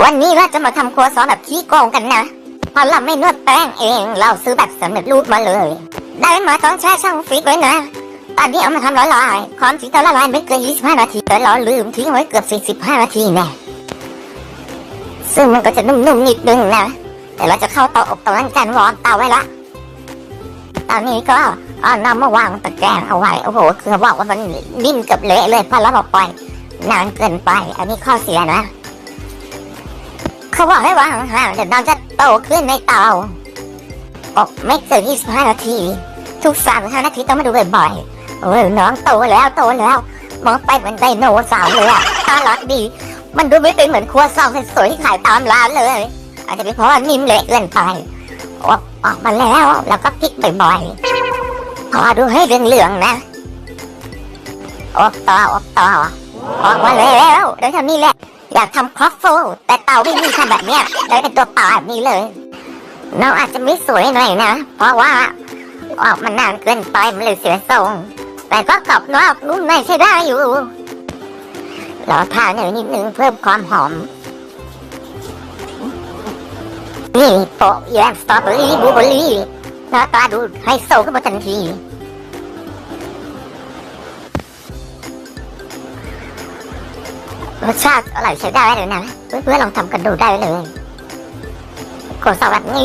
วันนี้เราจะมาทำครัวซองแบบขี้โกงกันนะเพราะเราไม่นวดแป้งเอง เราซื้อแบบสำเร็จรูปมาเลย ได้มาต้องแช่ช่องฟรีไว้นะ ตอนนี้เอามาทำละลายความจริงตอนละลายไม่เกิน 25 นาทีแต่เราลืมทิ้งไว้เกือบ 45 นาทีแน่ซึ่งมันก็จะนุ่มๆนิดนึงนะ แต่เราจะเข้าเตาอบเตาล้างจานวอร์มเตาไว้ละตอนนี้ก็เอาน้ำมาวางตะแกรงเอาไว้โอ้โหคือบอกว่ามันนิ่มเกับเละเลยเพราะเราบอกปล่อยนานเกินไป อันนี้ข้อเสียนะ เขาบอกให้วางห่างๆเดี๋ยวน้ำจะโตขึ้นในเตาอบไม่เกิน25 นาที ทุกสามห้านาทีต้องมาดูบ่อยๆโอ้ยน้องโตแล้วโตแล้วมองไปเหมือนไดโนเสาร์เลยอะน่ารักดี มันดูไม่เป็นเหมือนครัวซองสวยๆที่ขายตามร้านเลย อาจจะเป็นเพราะว่านิ่มเละเกินไปออกออกมาแล้วแล้วก็พลิกบ่อยๆพอดูให้เหลืองๆนะออกต่อออกต่อออกมาแล้วเดี๋ยวทำนี่แหละ อยากทำครอฟเฟิลแต่เตาไม่มีทำแบบเนี้ยเลยเป็นตัวเปล่าแบบนี้เลย เราอาจจะไม่สวยหน่อยนะ เพราะว่าออกมานานเกินไปมันเลยเสียทรง แต่ก็กรอบนอกนุ่มในใช้ได้อยู่รอทานหน่อยนิดนึงเพิ่มความหอม นี่โปะแยมสตรอเบอรี่บลูเบอรี่หน้าตาดูไฮโซขึ้นมาทันที รสชาติอร่อยใช้ได้เลยนะเพื่อนๆลองทำกันดูได้เลยกดสวัสดี